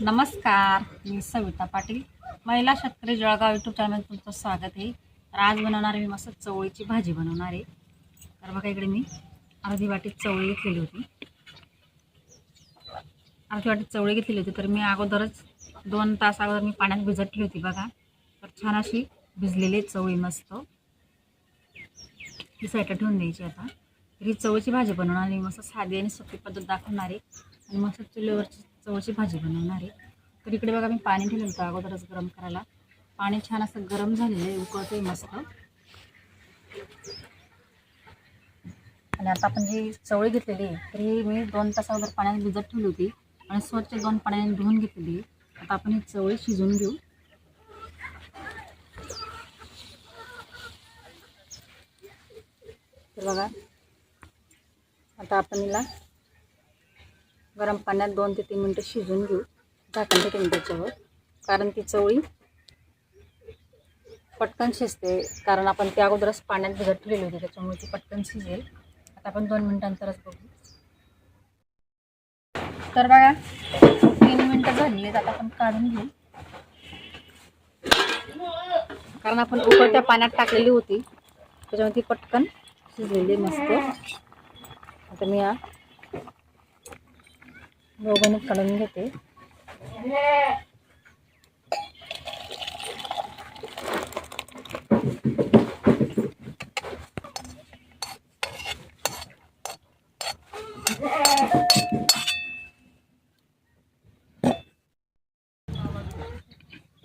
नमस्कार मी सविता पाटील. महिला शेतकरी जळगाव यूट्यूब चॅनल तुमचं स्वागत आहे. तर आज बनवणार आहे मी मस्त चवळीची भाजी बनवणार आहे. तर बघा इकडे मी अर्धी वाटी चवळी घेतलेली होती. अर्धी वाटी चवळी घेतलेली होती. तर मी अगोदरच दोन तास अगोदर मी पाण्यात भिजटली होती बघा. तर छान अशी भिजलेली चवळी मस्त. ही साईडला ठेवून द्यायची आता. तर ही चवळीची भाजी बनवणार मी मस्त साधी आणि सोपी पद्धत दाखवणार आहे. आणि मस्त चुलीवरची चवळीची भाजी बनवणार आहे. तर इकडे बघा मी पाणी ठेवलं होतं अगोदरच गरम करायला. पाणी छान असं गरम झालेलं आहे उकळतंय मस्त. आणि आता आपण जी चवळी घेतलेली आहे तर ही मी दोन तास अगोदर पाण्याने भिजत ठेवली होती आणि स्वच्छ दोन पाण्याने धुवून घेतलेली आहे. आता आपण ही चवळी शिजवून घेऊ. तर बघा आता आपण हिला गरम पाण्यात दोन ते तीन मिनटं शिजून घेऊ. झाकण ठेवून त्याच्यावर. कारण ती चवळी पटकन शिजते. कारण आपण त्या अगोदरच पाण्यात भिजत ठेवलेली होती त्याच्यामुळे ती पटकन शिजेल. आता आपण दोन मिनटांतरच बघू. तर बघा तीन मिनटं झालेली आहेत आता आपण काढून घेऊ. कारण आपण उकळत्या पाण्यात टाकलेली होती त्याच्यामुळे ती पटकन शिजलेली मस्त. आता मी या दोघांनी काढून घेते.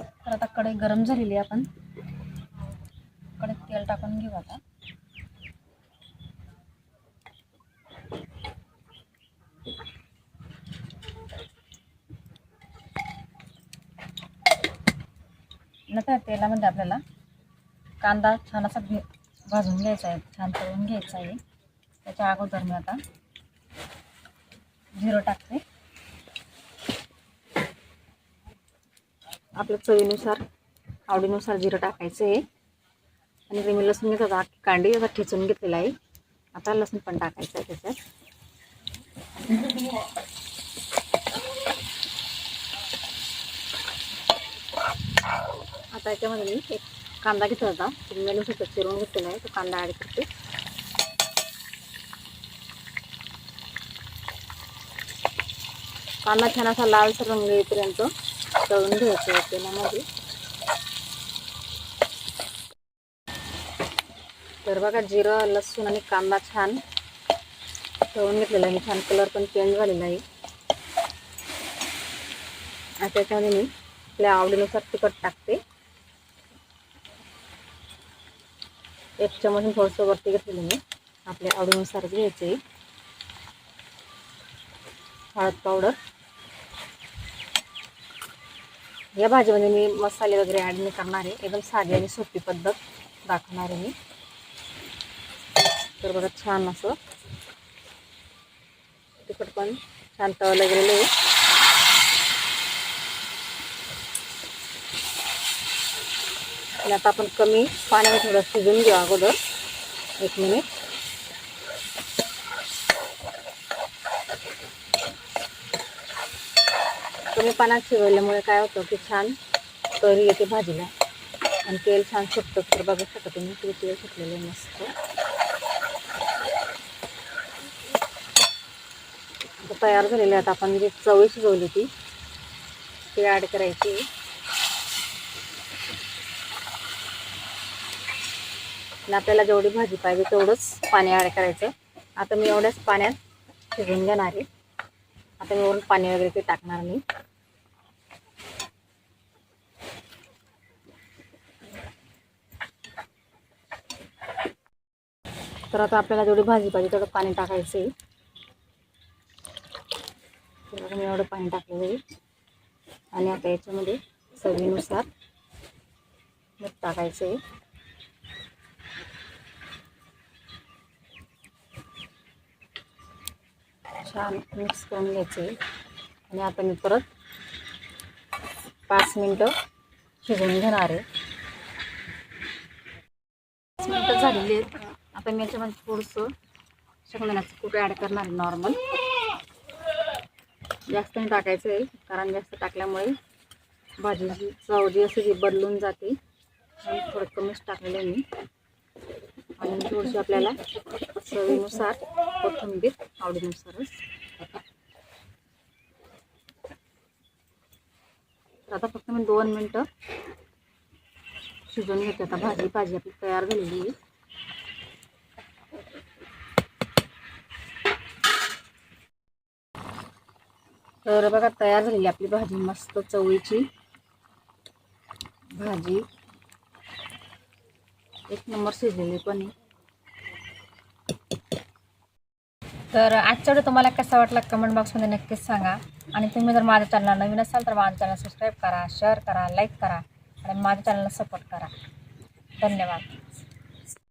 तर आता कढई गरम झालेली आहे आपण. कढईत तेल टाकून घेऊ आता. नंतर तेलामध्ये आपल्याला कांदा छान असा घे भाजून घ्यायचा आहे. छान तळून घ्यायचा आहे. त्याच्या अगोदर मी आता झिरो टाकते. आपल्या चवीनुसार आवडीनुसार जिरं टाकायचं आहे. आणि ते मी लसूण घेत कांडी आता ठेचून घेतलेला आहे. आता लसूण पण टाकायचं आहे त्याच्यात. आता याच्यामध्ये मी एक कांदा घेतला होता. मेलून सुद्धा चिरून घेतलेला आहे. तो कांदा ॲड करते. कांदा छान असा लालसर रंग येईपर्यंत तळून घ्यायचं आहे तेलामध्ये. तर बघा जिरं लसूण आणि कांदा छान तळून घेतलेला आहे. छान कलर पण चेंज झालेला आहे. आता त्याच्यामध्ये मी आपल्या आवडीनुसार तिखट टाकते. एक चमच थोडंसं वरती घेतलेलं मी. आपल्या आवडीनुसार घ्यायचे हळद पावडर. या भाजीमध्ये मी मसाले वगैरे ॲड नाही करणार आहे. एकदम साधी आणि सोपी पद्धत दाखवणार आहे मी. तर बघा छान असं. तिखट पण छान तळलं गेलेलं आहे. आणि आता आपण कमी पाण्याने थोडं शिजून घेऊ अगोदर. एक मिनिट कमी पाण्यात शिजवल्यामुळे काय होतं की छान तरी येते भाजीला. आणि तेल छान सुटतं तर बघू शकता तुम्ही किती तेल सुटलेलं मस्त. तयार झालेले आता आपण जी चवळी शिजवली ती ती ॲड करायची. आणि आपल्याला जेवढी भाजी पाहिजे तेवढंच पाणी ॲड करायचं. आता मी एवढ्याच पाण्यात शिजवून घेणार आहे. आता मी वरून पाणी वगैरे ते टाकणार मी. तर आता आपल्याला जेवढी भाजी पाहिजे तेवढं पाणी टाकायचं आहे तर मी एवढं पाणी टाकलेलं आहे. आणि आता याच्यामध्ये चवीनुसार मीठ टाकायचं आहे छान मिक्स करून घ्यायचे. आणि आता मी परत पाच मिनटं शिजवून घेणार आहे. पाच मिनटं झालेली आहेत. आता मी याच्यामध्ये थोडंसं शेंगदाण्याचं कूट ॲड करणार आहे नॉर्मल जास्त नाही टाकायचं आहे कारण जास्त टाकल्यामुळे भाजीची चव जी असे जी बदलून जाते. थोडं कमीच टाकलेलं आहे मी. आणि थोडीशी आपल्याला चवीनुसार कोथिंबीर आवडीनुसारच. तर आता फक्त मी दोन मिनटं शिजवून घेते. आता भाजी भाजी आपली तयार झालेली आहे. तर बघा तयार झालेली आपली भाजी मस्त चवळीची भाजी. एक नंबर शिजलेली पण तर आजच्या व्हिडिओ तुम्हाला कसा वाटला कमेंट बॉक्समध्ये नक्कीच सांगा. आणि तुम्ही जर माझ्या चॅनलला नवीन असाल तर माझ्या चॅनल सबस्क्राईब करा शेअर करा लाईक करा आणि माझ्या चॅनलला सपोर्ट करा. धन्यवाद.